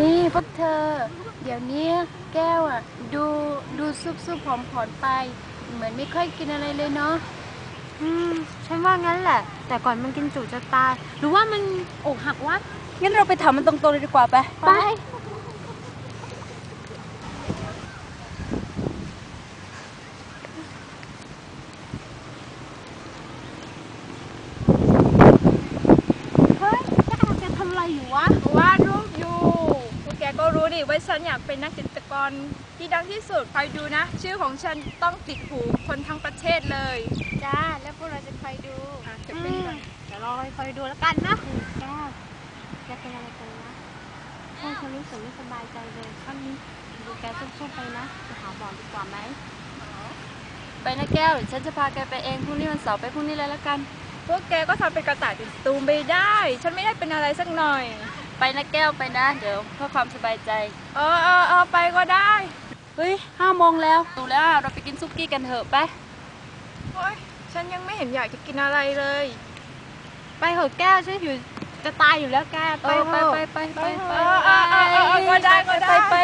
นี่พวกเธอ เดี๋ยวนี้แก้วอะ ดูดูซุบซุบผอมผอนไป เหมือนไม่ค่อยกินอะไรเลยเนาะอืมฉันว่างั้นแหละ แต่ก่อนมันกินจุจะตาย หรือว่ามันอกหักวะงั้นเราไปถามมันตรงๆเลยดีกว่าไป ไป เฮ้ยแกแกทำอะไรอยู่วะ วาดรูปอยู่พวกแกก็รู้ดิว่าฉันอยากเป็นนักจิตรกรที่ดังที่สุดคอยดูนะ ชื่อของฉันต้องติดหูคนทั้งประเทศเลยจ้า แล้วพวกเราจะคอยดูอะจะอืเป็นมก่อนเดี๋ยวรอคอยดูแล้วกันนะแก้วแกเป็นอะไรกันนะโอ้ฉันรู้สึกไม่สบายใจเลยท่านนี้ดูแกซุ่มๆไปนะจะหาหมอดีกว่าไหมไปนะแก้วฉันจะพาแกไปเองพรุ่งนี้วันเสาร์ไปพรุ่งนี้เลยละกัน พวกแกก็ทำเป็นกระต่ายติดตูมไปได้ ฉันไม่ได้เป็นอะไรสักหน่อย ไปนะแก้วไปนะ เดี๋ยวเพื่อความสบายใจ เออเออเออไปก็ได้ เฮ้ยห้าโมงแล้วดูแล้วอะเราไปกินซุกี้กันเถอะไป โอ๊ยฉันยังไม่เห็นอยากจะกินอะไรเลย ไปเหอะแก้วฉันอยู่จะตายอยู่แล้วแกไปไปไปเถอะ ไปไปไปไปเออเออเออเออเออก็ได้ก็ได้ ไปไป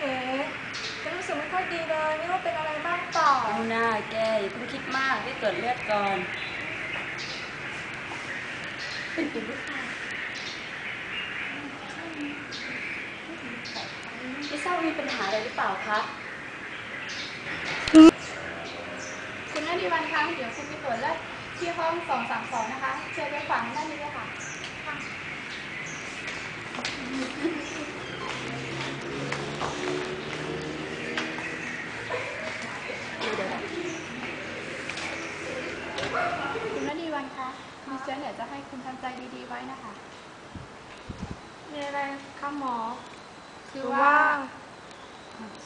เอ๊ะฉันรู้สึกไม่ค่อยดีเลยไม่รู้เป็นอะไรบ้างเปล่า เอา หน้าแกอย่าเพิ่งคิดมากให้ตรวจเลือดก่อน เป็นอีกหรือเปล่าไม่ทราบมีปัญหาอะไรหรือเปล่าคะคุณนาดีวันคะเดี๋ยวคุณไปตรวจเลือดที่ห้อง232นะคะ เชิญไปฝังด้านนี้เลยค่ะ คุณนาดีวันคะ ดิฉันอยากจะให้คุณทำใจดีๆไว้นะคะ มีอะไรคะหมอ คือว่า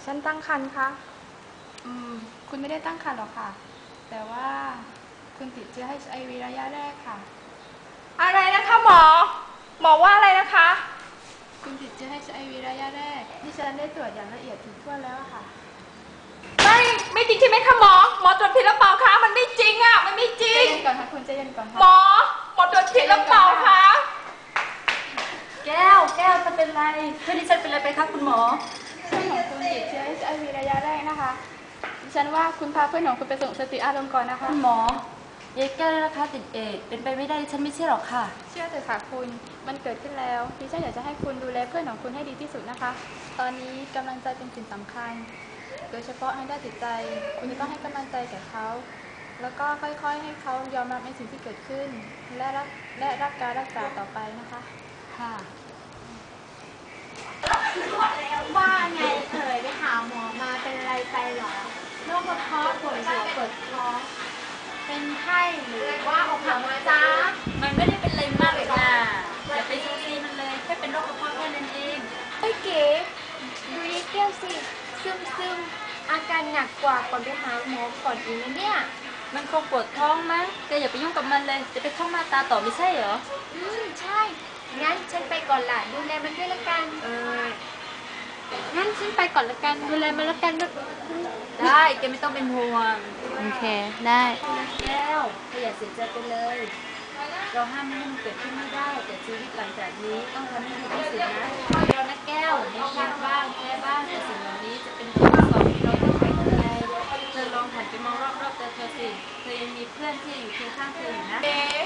ฉันตั้งครรภ์คะอืม คุณไม่ได้ตั้งครรภ์หรอกค่ะ แต่ว่าคุณติดเชื้อ HIV ระยะแรกค่ะ อะไรนะคะหมอ หมอว่าอะไรนะคะ คุณติดเชื้อ HIV ระยะแรกดิฉันได้ตรวจอย่างละเอียดถี่ถ้วนแล้วอะค่ะ ไม่ไม่จริงใช่ไหมคะหมอ หมอตรวจผิดหรือเปล่าคะ มันไม่จริงอะ มันไม่จริง ใจเย็นก่อนค่ะคุณใจเย็นก่อนค่ะหมอหมอตรวจผิดหรือเปล่าคะ แก้ว แก้วจะเป็นไรเพื่อนดิฉันเป็นอะไรไปคะคุณหมอ เพื่อนของคุณติดเชื้อ HIV ระยะแรกนะคะดิฉันว่าคุณพาเพื่อนของคุณไปส่งสติอารมณ์ก่อนนะคะ คุณหมอยายแก้วนะคะติดเอดส์เป็นไปไม่ได้ฉันไม่เชื่อหรอกค่ะ เชื่อเถอะค่ะคุณมันเกิดขึ้นแล้วดิฉันอยากจะให้คุณดูแลเพื่อนของคุณให้ดีที่สุดนะคะ ตอนนี้กำลังใจเป็นสิ่งสำคัญ โดยเฉพาะทางด้านจิตใจ คุณจะต้องให้กำลังใจแก่เขา แล้วก็ค่อยๆ ให้เขายอมรับในสิ่งที่เกิดขึ้น และรักและรับการรักษาต่อไปนะคะ ค่ะว่าไงเอ่ยไปหาหมอมาเป็นอะไรไปเหรอโรคกระเพาะปวดหัวปวดท้อง เป็นไข้หรือว่าอกหักมาจ้ามันไม่ได้เป็นอะไรมากเลยนะ หนักกว่าก่อนไปหาหมอก่อนอีกนะเนี่ย มันคงปวดท้องมั้งแกอย่าไปยุ่งกับมันเลย จะไปท่องมาตราต่อไม่ใช่เหรอ อืมใช่ งั้นฉันไปก่อนละดูแลมันด้วยละกัน เออ งั้นฉันไปก่อนละกันดูแลมันละกันด้วยได้แกไม่ต้องเป็นห่วงโอเค ได้ แก้วเธออย่าเสียใจไปเลย เราห้ามไม่ให้มันเกิดขึ้นไม่ได้ แต่ชีวิตหลังจากนี้ต้องทำให้ดีที่สุดนะเรานะแก้วมีเครียดบ้างแก้บ้างแต่สิ่งเหล่านี้จะเป็น เธอยังมีเพื่อนที่อยู่เคียงข้างเธออยู่นะ เอ๊ะ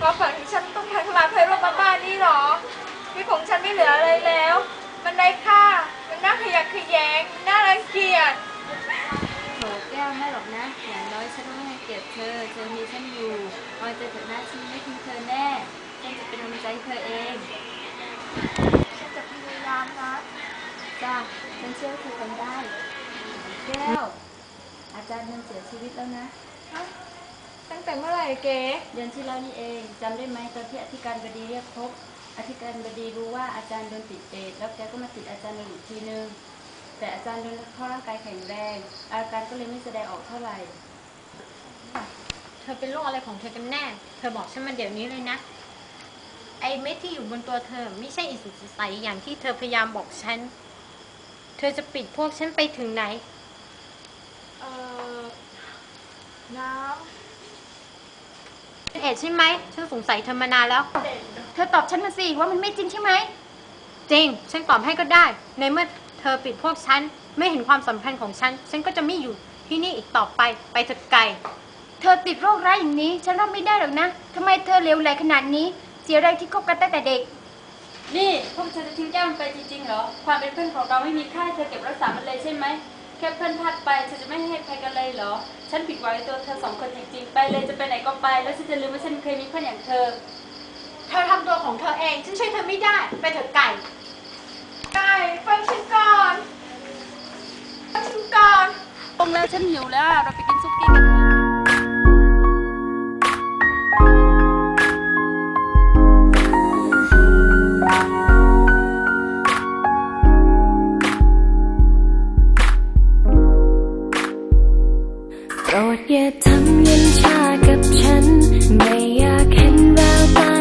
ความฝันที่ฉันต้องพัฒนาให้โรคบ้าๆนี่หรอชีวิตของฉันไม่เหลืออะไรแล้ว มันไร้ค่า มันน่าขยะแขยงมันน่ารังเกียจโถแก้วไม่หรอกนะ อย่างน้อยฉันไม่ให้เกียรติเธอ เธอมีฉันอยู่คอยจะเถิดหน้าฉันไม่ทิ้งเธอแน่ฉันจะเป็นกำลังใจให้เธอเอง ฉันจะพยายามนะจ้าฉันเชื่อว่าเธอทำได้ แก้ว อาจารย์มันเสียชีวิตแล้วนะ ตั้งแต่เมื่อไหร่เก๋เดือนที่แล้วนี่เองจำได้ไหมตอนที่อธิการบดีเรียกพบ อธิการบดีรู้ว่าอาจารย์โดนติดเอดส์แล้วแกก็มาติดอาจารย์อีกทีนึง แต่อาจารย์โดนเข้าร่างกายแข็งแรง อาการก็เลยไม่แสดงออกเท่าไหร่ เธอเป็นโรคอะไรของเธอกันแน่ เธอบอกฉันมาเดี๋ยวนี้เลยนะ ไอ้เม็ดที่อยู่บนตัวเธอไม่ใช่อิสุกอิใสอย่างที่เธอพยายามบอกฉัน เธอจะปิดพวกฉันไปถึงไหน เอ่อน้เป็น เอดส์ใช่ไหม ฉันสงสัยเธอมานานแล้ว เธอตอบฉันมาสิว่ามันไม่จริงใช่ไหม จริง ฉันตอบให้ก็ได้ ในเมื่อเธอปิดพวกฉัน ไม่เห็นความสำคัญของฉัน ฉันก็จะไม่อยู่ที่นี่อีกต่อไป ไปเถอะไกล เธอติดโรคร้ายอย่างนี้ ฉันรับไม่ได้หรอกนะทำไมเธอเลวไหลขนาดนี้ เสียแรงที่คบกันตั้งแต่เด็ก นี่พวกเธอจะทิ้งแก้วมันไปจริงๆเหรอ ความเป็นเพื่อนของเราไม่มีค่า เธอเก็บรักษามันเลยใช่ไหม แค่เพื่อนพลาดไปเธอจะไม่ให้ใครกันเลยเหรอ ฉันผิดหวังในตัวเธอสองคนจริงๆ ไปเลยจะไปไหนก็ไป แล้วฉันจะลืมว่าฉันเคยมีเพื่อนอย่างเธอ เธอทำตัวของเธอเอง ฉันช่วยเธอไม่ได้ ไปเถอะไก่ ไก่ฟังฉันก่อนฟังฉันก่อนตรงแล้วฉันหิวแล้วอะเราไปกินซุกี้กันเถอะ รดอย่าทำเย็นชากับฉัน ไม่อยากเห็นแววตา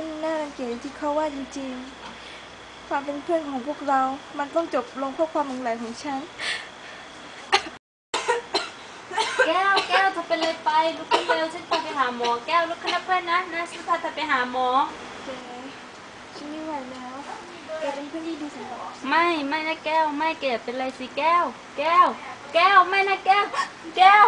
ฉันน่ารังเกียจที่เขาว่าจริงๆ ความเป็นเพื่อนของพวกเรา มันต้องจบลงเพราะความหลงไหลของฉัน แก้วแก้วเธอเป็นอะไรไปลุกขึ้นเร็วฉันพาไปหาหมอแก้วลุกขึ้นนะเพื่อนนะนะฉันพาเธอไปหาหมอ แกฉันไม่ไหวแล้วแกเป็นเพื่อนที่ดีสำหรับฉันไม่ไม่นะแก้วไม่เก็บเป็นไรสิแก้ว แก้ว แก้วไม่นะแก้ว แก้ว